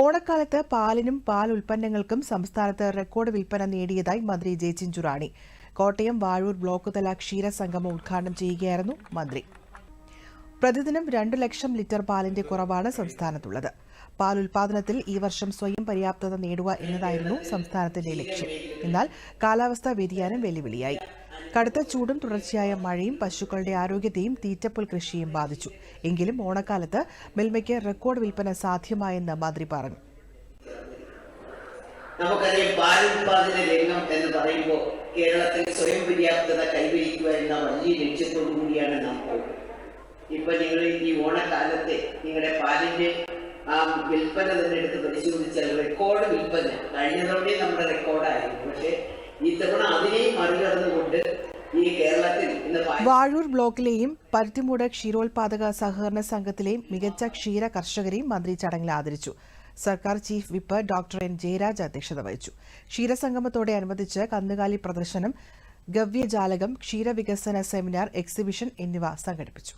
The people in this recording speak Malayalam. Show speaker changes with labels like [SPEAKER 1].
[SPEAKER 1] ഓണക്കാലത്ത് പാലിനും പാൽ ഉൽപ്പന്നങ്ങൾക്കും സംസ്ഥാനത്ത് റെക്കോർഡ് വിൽപ്പന നേടിയതായി മന്ത്രി ജെ ചിഞ്ചുറാണി. കോട്ടയം വാഴൂർ ബ്ലോക്ക് തല ക്ഷീരസംഗമം ഉദ്ഘാടനം ചെയ്യുകയായിരുന്നു മന്ത്രി. പ്രതിദിനം രണ്ടു ലക്ഷം ലിറ്റർ പാലിന്റെ കുറവാണ് സംസ്ഥാനത്തുള്ളത്. പാൽ ഉൽപാദനത്തിൽ ഈ വർഷം സ്വയം പര്യാപ്തത നേടുക എന്നതായിരുന്നു സംസ്ഥാനത്തിന്റെ ലക്ഷ്യം. എന്നാൽ കാലാവസ്ഥാ വ്യതിയാനം വെല്ലുവിളിയായി. കടുത്ത ചൂടും തുടർച്ചയായ മഴയും പശുക്കളുടെ ആരോഗ്യത്തെയും തീറ്റപ്പുൽ കൃഷിയും ബാധിച്ചു. എങ്കിലും ഓണക്കാലത്ത് മിൽമയ്ക്ക് റെക്കോർഡ് വിൽപ്പന സാധ്യമായെന്ന് മന്ത്രി പറഞ്ഞു.
[SPEAKER 2] നമുക്കറിയാം പാലുൽപാദന രംഗം എന്ന് പറയുമ്പോൾ കേരളത്തിൽ സ്വയം പര്യാപ്തത കൈവരിക്കുക എന്ന വലിയ ലക്ഷ്യത്തോടു കൂടിയാണ് നാം പോകുന്നത് ഇപ്പൊ നിങ്ങൾ ഈ ഓണക്കാലത്തെ നിങ്ങളുടെ പാലിന്റെ ആ വിൽപ്പന തന്നെ എടുത്ത് പരിശോധിച്ചാൽ റെക്കോർഡ് വിൽപ്പന കഴിഞ്ഞ തവണയും നമ്മുടെ റെക്കോർഡായിരുന്നു പക്ഷേ ഇത്തവണ അതിനെയും മറികടന്നുകൊണ്ട്
[SPEAKER 1] വാഴൂർ ബ്ലോക്കിലെയും പരുത്തിമൂട് ക്ഷീരോത്പാദക സഹകരണ സംഘത്തിലെയും മികച്ച ക്ഷീര കർഷകരെയും മന്ത്രി ചടങ്ങിൽ ആദരിച്ചു. സർക്കാർ chief whip doctor N Jayaraj അധ്യക്ഷത വഹിച്ചു. ക്ഷീരസംഗമത്തോടെ അനുബന്ധിച്ച് കന്നുകാലി പ്രദർശനം ഗവ്യജാലകം ക്ഷീരവികസന സെമിനാർ എക്സിബിഷൻ എന്നിവ സംഘടിപ്പിച്ചു.